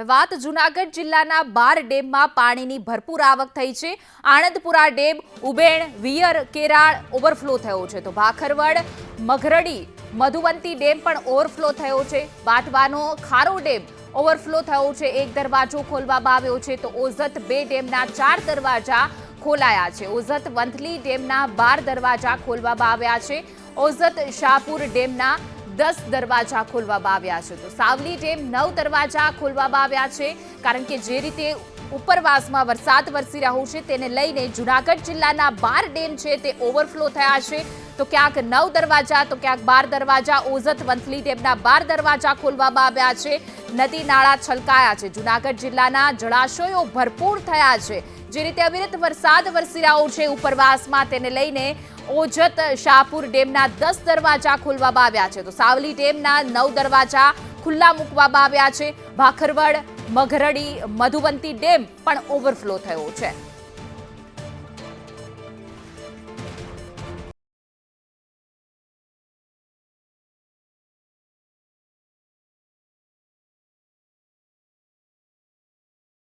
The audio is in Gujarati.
હવે વાત જુનાગઢ જિલ્લાના બાર ડેમમાં પાણીની ભરપૂર આવક થઈ છે. Anandpura dam, Uben, weir, Keral overflow થયો છે. તો ભાખરવડ મઘરડી મધુવંતી ડેમ પણ ઓવરફ્લો થયો છે. બાટવાનો ખારો ડેમ ઓવરફ્લો થયો છે. એક દરવાજો ખોલવામાં આવ્યો છે. તો ઓઝત બે ડેમના ચાર દરવાજા ખોલાયા છે. ઓઝત વંથલી ડેમના બાર દરવાજા ખોલવામાં આવ્યા છે. ઓઝત શાહપુર ડેમના દસ દરવાજા ખોલવામાં આવ્યા છે. તો સાવલી ડેમ નવ દરવાજા ખોલવામાં આવ્યા છે. કારણ કે જે રીતે ઉપરવાસમાં વરસાદ વરસી રહ્યો છે, તેને લઈને જુનાગઢ જિલ્લાના બાર ડેમ છે તે ઓવરફ્લો થયા છે. તો ક્યાંક નવ દરવાજા, તો ક્યાંક બાર દરવાજા, ઓઝત વંથલી ડેમના બાર દરવાજા ખોલવામાં આવ્યા છે. નદી નાળા છલકાયા છે. જુનાગઢ જિલ્લાના જળાશયો ભરપૂર થયા છે. જે રીતે અવિરત વરસાદ વરસી રહ્યો છે ઉપરવાસમાં, તેને લઈને ઓજત શાહપુર ડેમના દસ દરવાજા ખોલવામાં આવ્યા છે. તો સાવલી ડેમના નવ દરવાજા ખુલ્લા મૂકવામાં આવ્યા છે. ભાખરવડ, મઘરડી, મધુવંતી ડેમ પણ ઓવરફ્લો થયો છે.